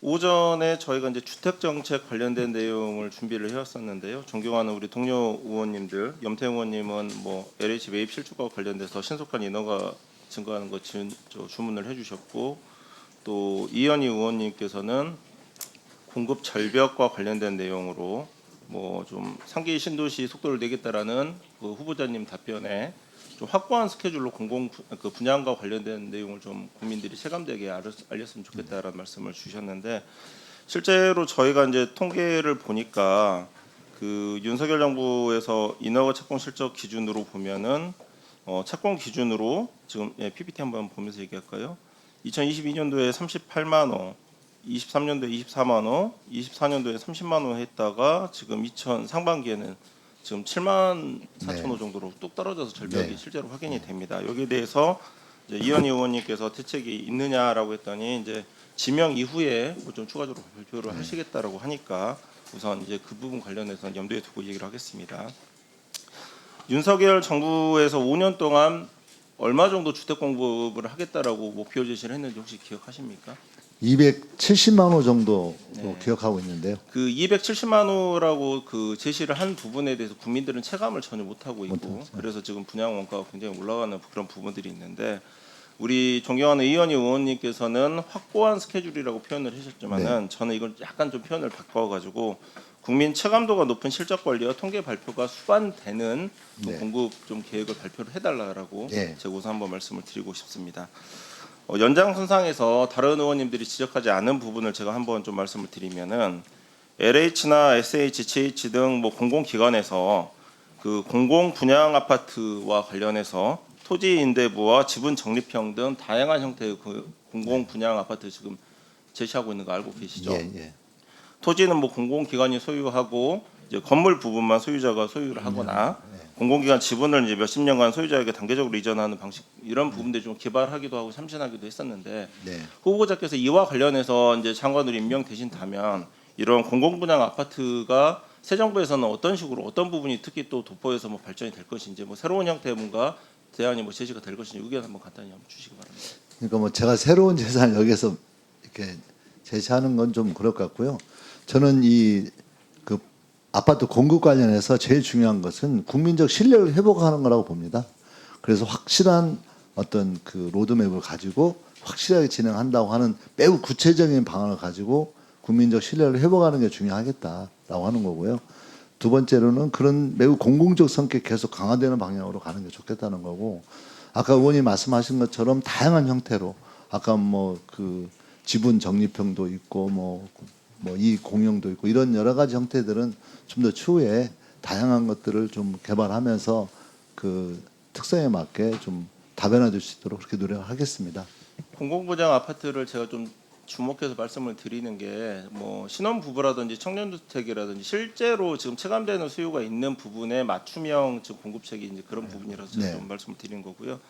오전에 저희가 이제 주택 정책 관련된 내용을 준비를 해왔었는데요. 존경하는 우리 동료 의원님들, 염태영 의원님은 뭐 LH 매입 실적과 관련돼서 신속한 인허가 증가하는 것 주문을 해주셨고 또 이현희 의원님께서는 공급 절벽과 관련된 내용으로 뭐 좀 상기 신도시 속도를 내겠다라는 그 후보자님 답변에 좀 확고한 스케줄로 공공 부- 그 분양과 관련된 내용을 좀 국민들이 체감되게 알렸으면 좋겠다라는 말씀을 주셨는데 실제로 저희가 이제 통계를 보니까 그 윤석열 정부에서 인허가 착공 실적 기준으로 보면은 어, 착공 기준으로 지금 예, PPT 한번 보면서 얘기할까요? 2022년도에 38만 원, 23년도에 24만 원, 24년도에 30만 원 했다가 지금 2000 상반기에는 지금 7만 4천 호 정도로 뚝 떨어져서 절벽이 네. 실제로 확인이 됩니다. 여기에 대해서 이제 이현희 의원님께서 대책이 있느냐라고 했더니 이제 지명 이후에 뭐좀 추가적으로 발표를 하시겠다라고 하니까 우선 이제 그 부분 관련해서 염두에 두고 얘기를 하겠습니다. 윤석열 정부에서 5년 동안 얼마 정도 주택 공급을 하겠다라고 목표 제시를 했는지 혹시 기억하십니까? 270만 호 정도 네. 기억하고 있는데요. 그 270만 호라고 그 제시를 한 부분에 대해서 국민들은 체감을 전혀 못 하고 있고 못하죠. 그래서 지금 분양 원가가 굉장히 올라가는 그런 부분들이 있는데 우리 존경하는 이현희 의원님께서는 확고한 스케줄이라고 표현을 하셨지만은 저는 이걸 약간 좀 표현을 바꿔가지고 국민 체감도가 높은 실적 관리와 통계 발표가 수반되는 좀 네. 공급 좀 계획을 발표를 해달라고 네. 우선 한번 말씀을 드리고 싶습니다. 어, 연장선상에서 다른 의원님들이 지적하지 않은 부분을 제가 한번 좀 말씀을 드리면은 LH나 SH, GH 등 뭐 공공기관에서 그 공공 분양 아파트와 관련해서 토지 임대부와 지분 적립형 등 다양한 형태의 그 공공 분양 아파트 지금 제시하고 있는 거 알고 계시죠? 예, 예. 토지는 뭐 공공기관이 소유하고 이제 건물 부분만 소유자가 소유를 하거나 공공기관 지분을 이제 몇십 년간 소유자에게 단계적으로 이전하는 방식 이런 부분들 좀 개발하기도 하고 참신하기도 했었는데 네. 후보자께서 이와 관련해서 이제 장관으로 임명되신다면 이런 공공분양 아파트가 새 정부에서는 어떤 식으로 어떤 부분이 특히 또 도포해서 뭐 발전이 될 것인지 뭐 새로운 형태의 뭔가 대안이 뭐 제시가 될 것인지 의견 한번 간단히 한번 주시기 바랍니다. 그러니까 뭐 제가 새로운 재산을 여기서 이렇게 제시하는 건 좀 그럴 것 같고요. 저는 이그 아파트 공급 관련해서 제일 중요한 것은 국민적 신뢰를 회복하는 거라고 봅니다. 그래서 확실한 어떤 그 로드맵을 가지고 확실하게 진행한다고 하는 매우 구체적인 방안을 가지고 국민적 신뢰를 회복하는 게 중요하겠다라고 하는 거고요. 두 번째로는 그런 매우 공공적 성격 계속 강화되는 방향으로 가는 게 좋겠다는 거고 아까 의원님 말씀하신 것처럼 다양한 형태로 아까 뭐 그 지분 적립형도 있고 뭐 뭐 이 공용도 있고 이런 여러 가지 형태들은 좀 더 추후에 다양한 것들을 좀 개발하면서 그 특성에 맞게 좀 다변화될 수 있도록 그렇게 노력하겠습니다. 공공분양 아파트를 제가 좀 주목해서 말씀을 드리는 게 뭐 신혼 부부라든지 청년 주택이라든지 실제로 지금 체감되는 수요가 있는 부분에 맞춤형 지금 공급책이 이제 그런 부분이라서 제가 네. 좀 말씀을 드리는 거고요.